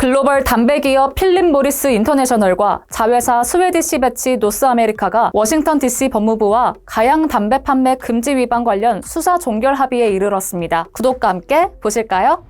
글로벌 담배 기업 필립 모리스 인터내셔널과 자회사 스웨디시 배치 노스 아메리카가 워싱턴 DC 법무부와 가양 담배 판매 금지 위반 관련 수사 종결 합의에 이르렀습니다. 구독과 함께 보실까요?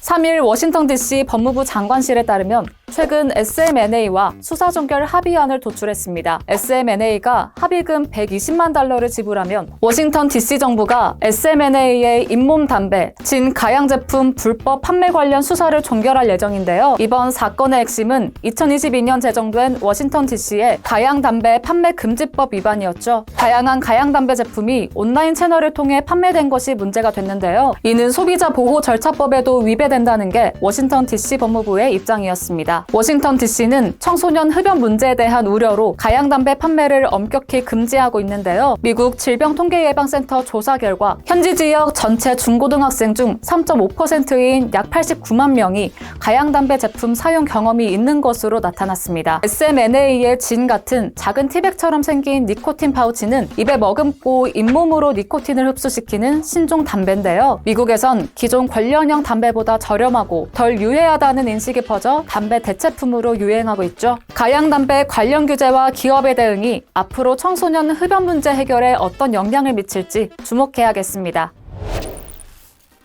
3일 워싱턴 DC 법무부 장관실에 따르면 최근 SMNA와 수사 종결 합의안을 도출했습니다. SMNA가 합의금 120만 달러를 지불하면 워싱턴 DC 정부가 SMNA의 잇몸 담배, 진 가양 제품 불법 판매 관련 수사를 종결할 예정인데요. 이번 사건의 핵심은 2022년 제정된 워싱턴 DC의 가양 담배 판매 금지법 위반이었죠. 다양한 가양 담배 제품이 온라인 채널을 통해 판매된 것이 문제가 됐는데요. 이는 소비자 보호 절차법에도 위배된다는 게 워싱턴 DC 법무부의 입장이었습니다. 워싱턴 DC는 청소년 흡연 문제에 대한 우려로 가양 담배 판매를 엄격히 금지하고 있는데요. 미국 질병통계예방센터 조사 결과 현지 지역 전체 중고등학생 중 3.5%인 약 89만 명이 가양 담배 제품 사용 경험이 있는 것으로 나타났습니다. SMNA의 진 같은 작은 티백처럼 생긴 니코틴 파우치는 입에 머금고 잇몸으로 니코틴을 흡수시키는 신종 담배인데요. 미국에선 기존 관련형 담배보다 저렴하고 덜 유해하다는 인식이 퍼져 담배 대체품으로 유행하고 있죠. 가양 담배 관련 규제와 기업의 대응이 앞으로 청소년 흡연 문제 해결에 어떤 영향을 미칠지 주목해야겠습니다.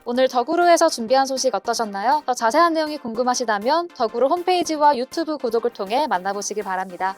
오늘 덕우루에서 준비한 소식 어떠셨나요? 더 자세한 내용이 궁금하시다면 덕우루 홈페이지와 유튜브 구독을 통해 만나보시기 바랍니다.